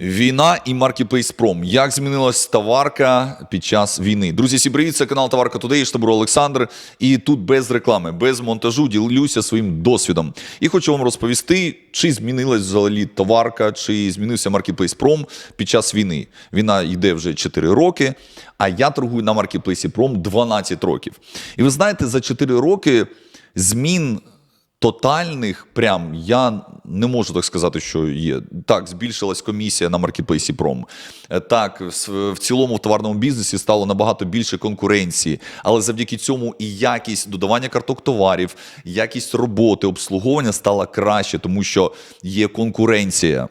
Війна і Prom. Як змінилась товарка під час війни? Друзі, всім привіт, це канал Товарка Today, штабуру Олександр. І тут без реклами, без монтажу ділюся своїм досвідом. І хочу вам розповісти, чи змінилась взагалі товарка, чи змінився Prom під час війни. Війна йде вже 4 роки, а я торгую на Marketplace Prom 12 років. І ви знаєте, за 4 роки змін. Тотальних, прям я не можу так сказати, що є. Так, збільшилась комісія на маркетплейсі Пром. Е, Так, в в цілому в товарному бізнесі стало набагато більше конкуренції, але завдяки цьому і якість додавання карток товарів, якість роботи, обслуговування стала краще, тому що є конкуренція.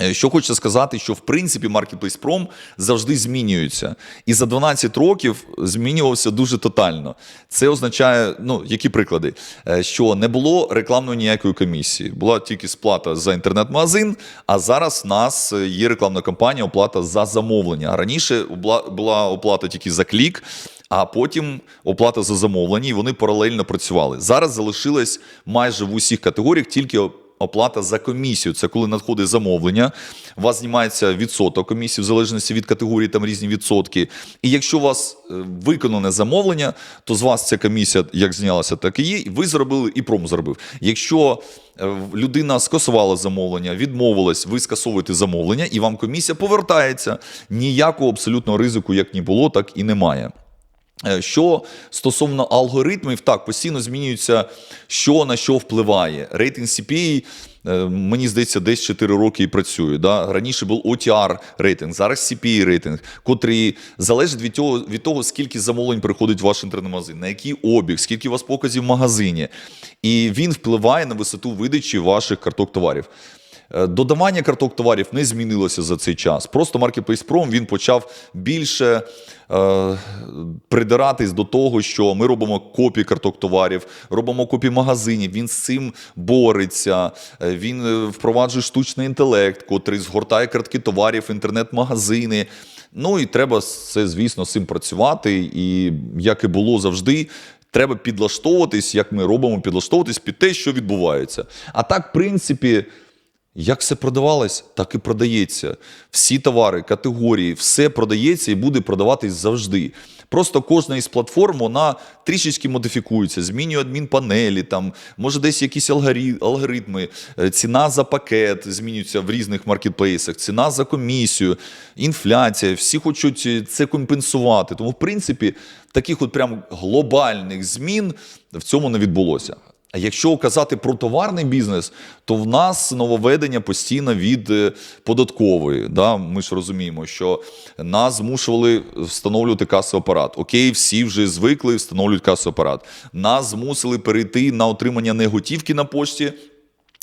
Е, Що хочеться сказати, що в принципі Marketplace Prom завжди змінюється. І за 12 років змінювався дуже тотально. Це означає, ну, які приклади? Е, Що не було рекламної ніякої комісії, була тільки сплата за інтернет-магазин, а зараз в нас е, є рекламна кампанія, оплата за замовлення. А раніше була- оплата тільки за клік. А потім оплата за замовлення, і вони паралельно працювали. Зараз залишилось майже в усіх категоріях тільки оплата за комісію. Це коли надходить замовлення, у вас знімається відсоток комісії, в залежності від категорії, там різні відсотки. І якщо у вас е, виконане замовлення, то з вас ця комісія як знялася, так і є. Ви зробили, і пром зробив. Якщо е, людина скасувала замовлення, відмовилась, ви скасовуєте замовлення, і вам комісія повертається. Ніякого абсолютного ризику, як не було, так і немає. Е, Що стосовно алгоритмів, так постійно змінюється, що на що впливає. Рейтинг CPA, е, мені здається, десь 4 роки і працює. Да? Раніше був OTR рейтинг, зараз CPA рейтинг, котрий залежить від того, від того, скільки замовлень приходить в ваш інтернет-магазин, на який обіг, скільки у вас показів в магазині. І він впливає на висоту видачі ваших карток товарів. Е, Додавання карток товарів не змінилося за цей час. Просто Marketplace Prom він почав більше е, придиратись до того, що ми робимо копії карток товарів, робимо копії магазинів. Він з цим бореться. Е, Він е, впроваджує штучний інтелект, котрий згортає картки товарів, інтернет-магазини. Ну і треба це, звісно, з цим працювати. І як і було завжди. Треба підлаштовуватись, як ми робимо, підлаштовуватись під те, що відбувається. А так, в принципі, як все продавалось, так і продається. Всі товари, категорії, все продається і буде продаватись завжди. Просто кожна із платформ вона трішечки модифікується, змінює адмінпанелі, там може десь якісь алгоритми, е, ціна за пакет змінюється в різних маркетплейсах, ціна за комісію, інфляція. Всі хочуть е, це компенсувати. Тому, в принципі, таких от прям глобальних змін в цьому не відбулося. А якщо казати про товарний бізнес, то в нас нововведення постійно від е, податкової. Да? Ми ж розуміємо, що нас змушували встановлювати касовий апарат. Окей, всі вже звикли, встановлюють касовий апарат. Нас змусили перейти на отримання не готівки на пошті.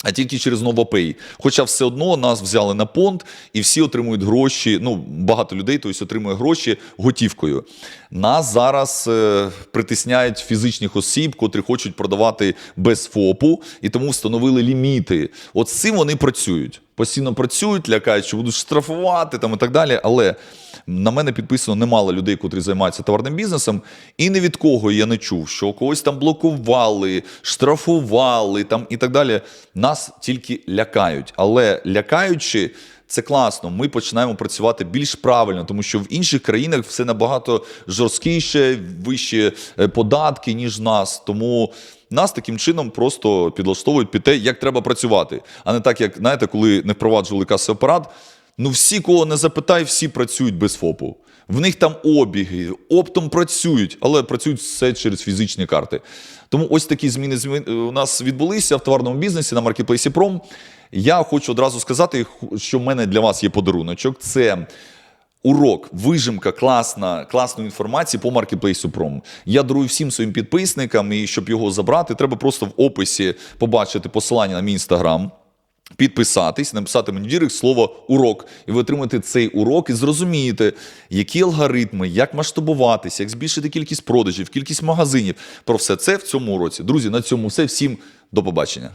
А тільки через новопей. Хоча все одно нас взяли на понт, і всі отримують гроші. Ну, багато людей тобто, отримує гроші готівкою. Нас зараз е, притисняють фізичних осіб, котрі хочуть продавати без ФОПу, і тому встановили ліміти. От з цим вони працюють. Постійно працюють, лякають, що будуть штрафувати там і так далі. Але на мене підписано немало людей, котрі займаються товарним бізнесом, і ні від кого я не чув, що когось там блокували, штрафували там і так далі. Нас тільки лякають. Але лякаючи, це класно. Ми починаємо працювати більш правильно, тому що в інших країнах все набагато жорсткіше, вищі е, податки, ніж в нас. Тому. Нас таким чином просто підлаштовують під те, як треба працювати, а не так, як знаєте, коли не впроваджували касовий апарат. Ну всі, кого не запитай, всі працюють без ФОПу. В них там обіги, оптом працюють, але працюють все через фізичні карти. Тому ось такі зміни у нас відбулися в товарному бізнесі на маркетплейсі Пром. Я хочу одразу сказати, що в мене для вас є подаруночок. Це Урок, вижимка класна, класної інформації по маркетплейсу Пром. Я дарую всім своїм підписникам, і щоб його забрати, треба просто в описі побачити посилання на мій інстаграм. Підписатись, написати мені в слово урок, і ви отримаєте цей урок і зрозумієте, які алгоритми, як масштабуватися, як збільшити кількість продажів, кількість магазинів. Про все це в цьому уроці. Друзі, на цьому все. Всім до побачення.